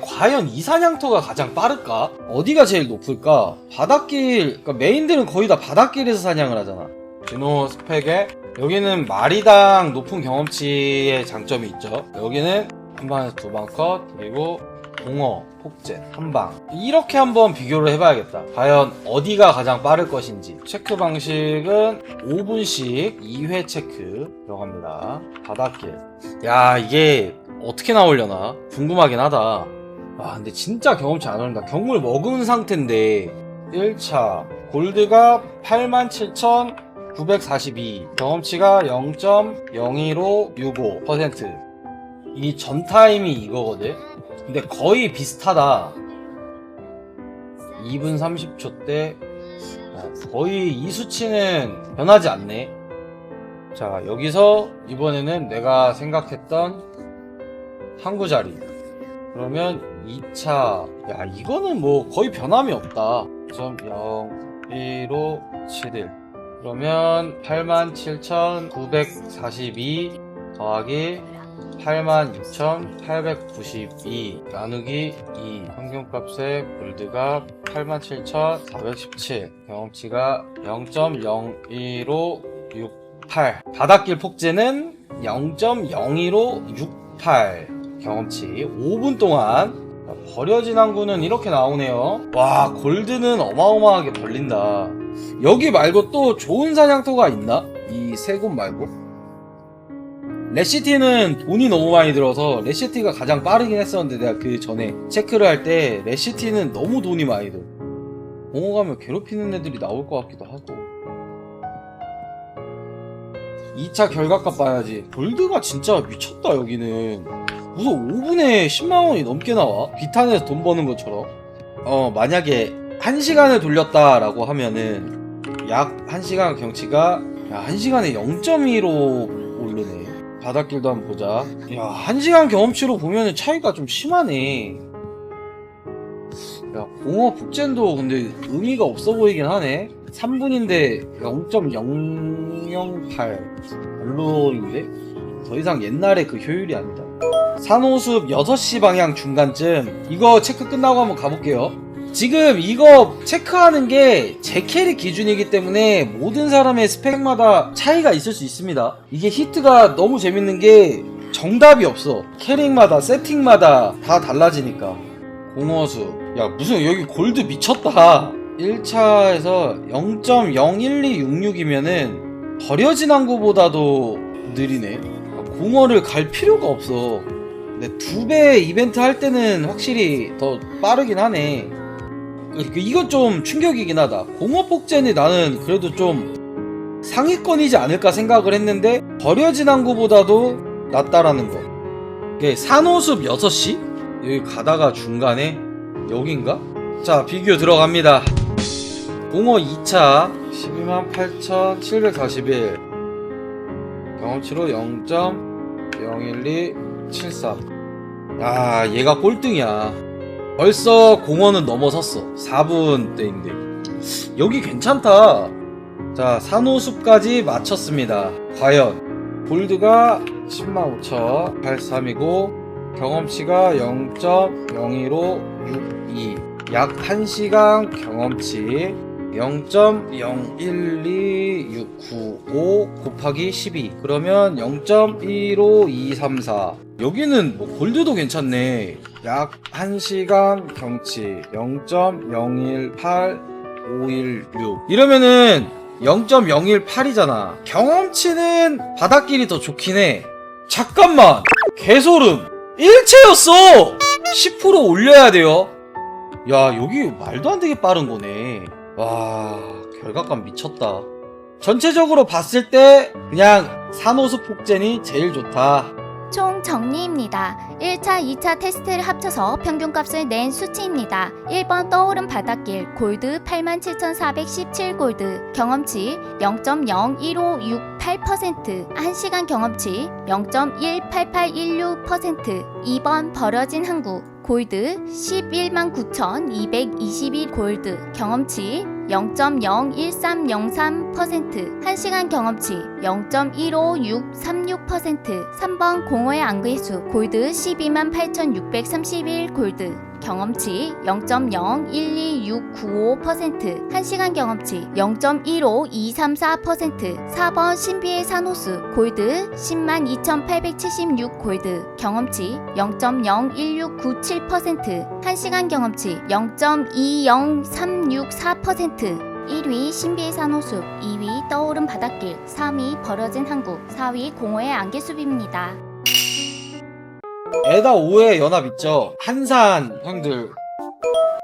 과연 이 사냥터가 가장 빠를까? 어디가 제일 높을까? 바닷길, 그러니까 메인들은 거의 다 바닷길에서 사냥을 하잖아. 진호 스펙에 여기는 마리당 높은 경험치의 장점이 있죠. 여기는 한 방에서 두 방 컷, 그리고 공어, 폭젠, 한 방. 이렇게 한번 비교를 해봐야겠다. 과연 어디가 가장 빠를 것인지. 체크 방식은 5분씩 2회 체크 들어갑니다. 바닷길. 야, 이게 어떻게 나오려나? 궁금하긴 하다. 아, 근데 진짜 경험치 안 오른다. 경물 먹은 상태인데, 1차. 골드가 87,942. 경험치가 0.01565%. 이 전 타임이 이거거든? 근데 거의 비슷하다. 2분 30초 때, 어, 거의 이 수치는 변하지 않네. 자, 여기서 이번에는 내가 생각했던 항구 자리. 그러면 2차. 야, 이거는 뭐 거의 변함이 없다. 0.01571. 그러면 87,942 더하기 86,892 나누기 2 평균값의 골드가 87,417 경험치가 0.01568 바닷길 폭제는 0.01568 경험치 5분 동안 버려진 항구는 이렇게 나오네요. 와 골드는 어마어마하게 벌린다. 여기 말고 또 좋은 사냥터가 있나? 이 세 곳 말고? 레시티는 돈이 너무 많이 들어서 레시티가 가장 빠르긴 했었는데 내가 그 전에 체크를 할 때 레시티는 너무 돈이 많이 들어 공호 가면 괴롭히는 애들이 나올 것 같기도 하고. 2차 결과값 봐야지. 골드가 진짜 미쳤다 여기는 무슨 5분에 10만원이 넘게 나와. 비탄에서 돈 버는 것처럼. 어 만약에 1시간을 돌렸다라고 하면은 약 1시간 경치가 야 1시간에 0.2로 오르네. 바닷길도 한번 보자. 야 1시간 경험치로 보면은 차이가 좀 심하네. 야 공업 북젠도 근데 의미가 없어 보이긴 하네. 3분인데 0.008 별로인데? 더 이상 옛날의 그 효율이 아니다 산호숲 6시 방향 중간쯤 이거 체크 끝나고 한번 가볼게요. 지금 이거 체크하는 게 제 캐릭 기준이기 때문에 모든 사람의 스펙마다 차이가 있을 수 있습니다. 이게 히트가 너무 재밌는 게 정답이 없어. 캐릭마다 세팅마다 다 달라지니까. 공허수. 야 무슨 여기 골드 미쳤다. 1차에서 0.01266이면은 버려진 항구보다도 느리네. 공허를 갈 필요가 없어 근데 두 배 이벤트 할 때는 확실히 더 빠르긴 하네. 그- 이건 좀 충격이긴 하다. 공허 폭젠이 나는 그래도 좀 상위권이지 않을까 생각을 했는데 버려진 항구보다도 낫다라는 거. 산호숲 6시? 여기 가다가 중간에 여긴가? 자 비교 들어갑니다. 공허 2차 128,741 경험치로 0.01273야 얘가 꼴등이야. 벌써 공허는 넘어섰어. 4분 대인데 여기 괜찮다. 자 산호숲까지 마쳤습니다. 과연 골드가 105,083이고 경험치가 0.01562 약 1시간 경험치 0.012695 곱하기 12 그러면 0.15234 여기는 뭐 골드도 괜찮네. 약 1시간 경치. 0.018516 이러면은 0.018이잖아. 경험치는 바닷길이 더 좋긴 해. 잠깐만. 개소름. 일체였어. 10% 올려야 돼요. 야 여기 말도 안 되게 빠른 거네. 와 결과감 미쳤다. 전체적으로 봤을 때 그냥 산호수 폭젠이 제일 좋다 총 정리입니다. 1차, 2차 테스트를 합쳐서 평균값을 낸 수치입니다. 1번 떠오른 바닷길 골드 87,417 골드 경험치 0.01568% 1시간 경험치 0.18816% 2번 벌어진 항구 골드 11만 9,222 골드 경험치 0.01303%, 1시간 경험치 0.15636%, 3번 공허의 안개수 골드 128,631 골드, 경험치 0.012695%, 1시간 경험치 0.15234%, 4번 신비의 산호수 골드 102,876 골드, 경험치 0.01697%, 1시간 경험치 0.20364%, 1위 신비의 산호숲, 2위 떠오른 바닷길, 3위 버려진 항구, 4위 공허의 안개숲입니다. 에다 5의 연합 있죠? 한산 형들.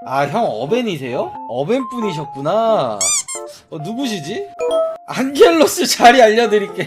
아, 형 어벤이세요? 어벤 분이셨구나. 어, 누구시지? 안겔로스 자리 알려드릴게.